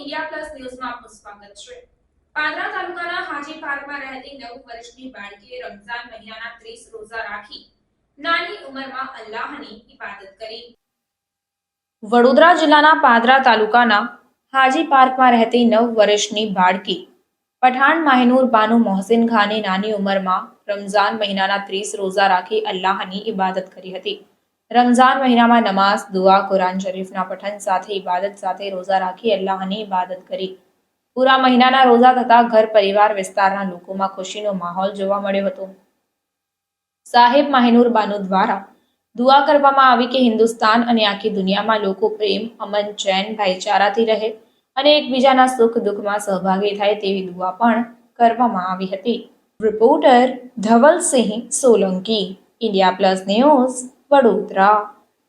India plus ન્યૂઝમાં આપનું સ્વાગત છે. પાદરા તાલુકાના હાજી પાર્કમાં રહેતી નવ વર્ષની બાળકીએ રમઝાન મહિનાના 30 રોઝા રાખી નાની ઉંમરમાં અલ્લાહની ઇબાદત કરી. વડોદરા જિલ્લાના પાદરા તાલુકાના હાજી પાર્કમાં રહેતી નવ વર્ષની બાળકી પઠાણ માહિનૂર બાનુ મોહસિન ખાને નાની ઉંમરમાં રમઝાન મહિનાના 30 રોઝા રાખી અલ્લાહની ઇબાદત કરી હતી. રમઝાન મહિનામાં નમાઝ, દુઆ, કુરાન શરીફના પઠન સાથે, ઇબાદત સાથે રોઝા રાખી અલ્લાહની ઇબાદત કરી. પૂરા મહિનાના રોઝા થતા ઘર, પરિવાર વિસ્તારના લોકોમાં ખુશીનો માહોલ જોવા મળ્યો હતો. સાહેબ માહિનુર બાનુ દ્વારા દુઆ કરવામાં આવી કે હિન્દુસ્તાન અને આખી દુનિયામાં લોકો પ્રેમ, અમન, ચેન, ભાઈચારાથી રહે અને એકબીજાના સુખ દુઃખમાં સહભાગી થાય તેવી દુઆ પણ કરવામાં આવી હતી. Reporter Dhavalsinh Solanki, India plus news Vadodara.